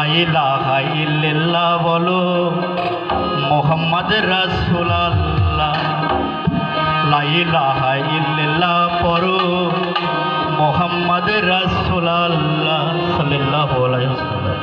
লাইলাহা ইল্লাল্লাহ বলো মোহাম্মদ রাসুলাল্লাহ। লাইলাহা ইল্লাল্লাহ পড়ো মোহাম্মদ রাসুলাল্লাহ সাল্লাল্লাহু আলাইহি ওয়াসাল্লাম।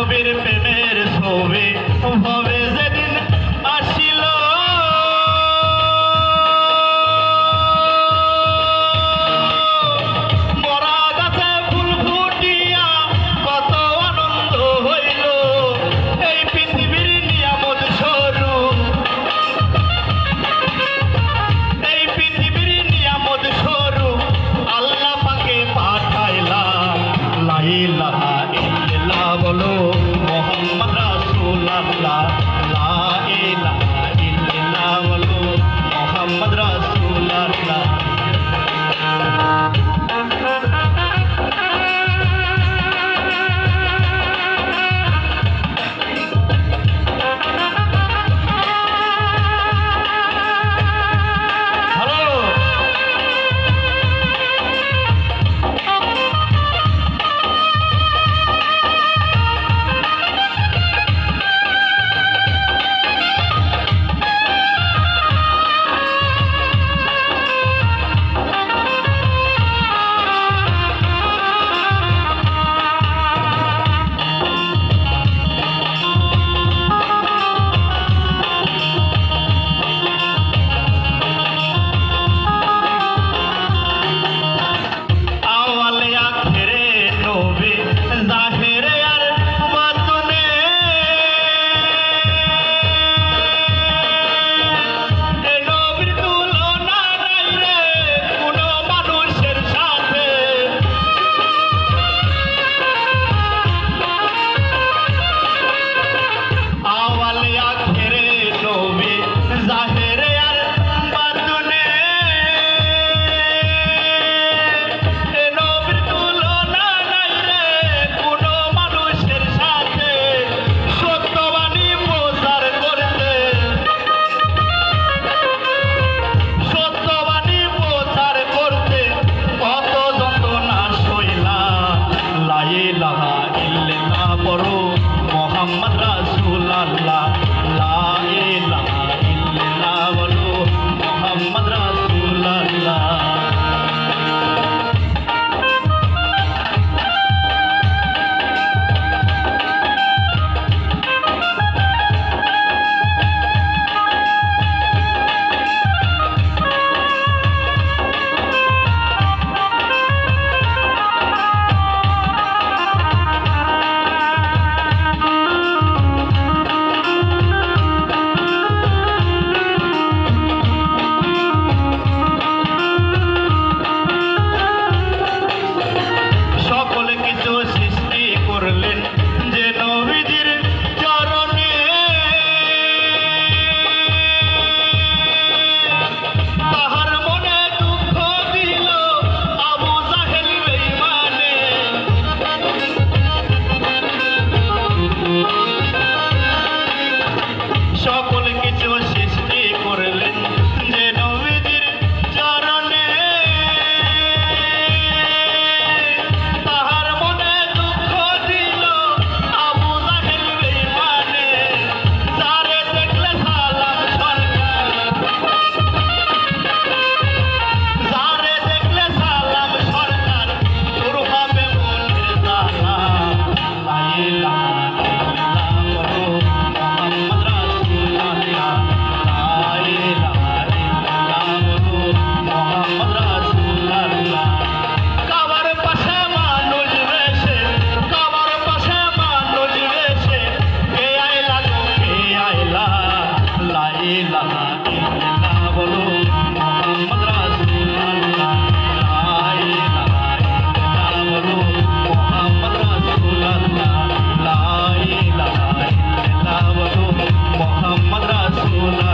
I'll be the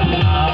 Thank.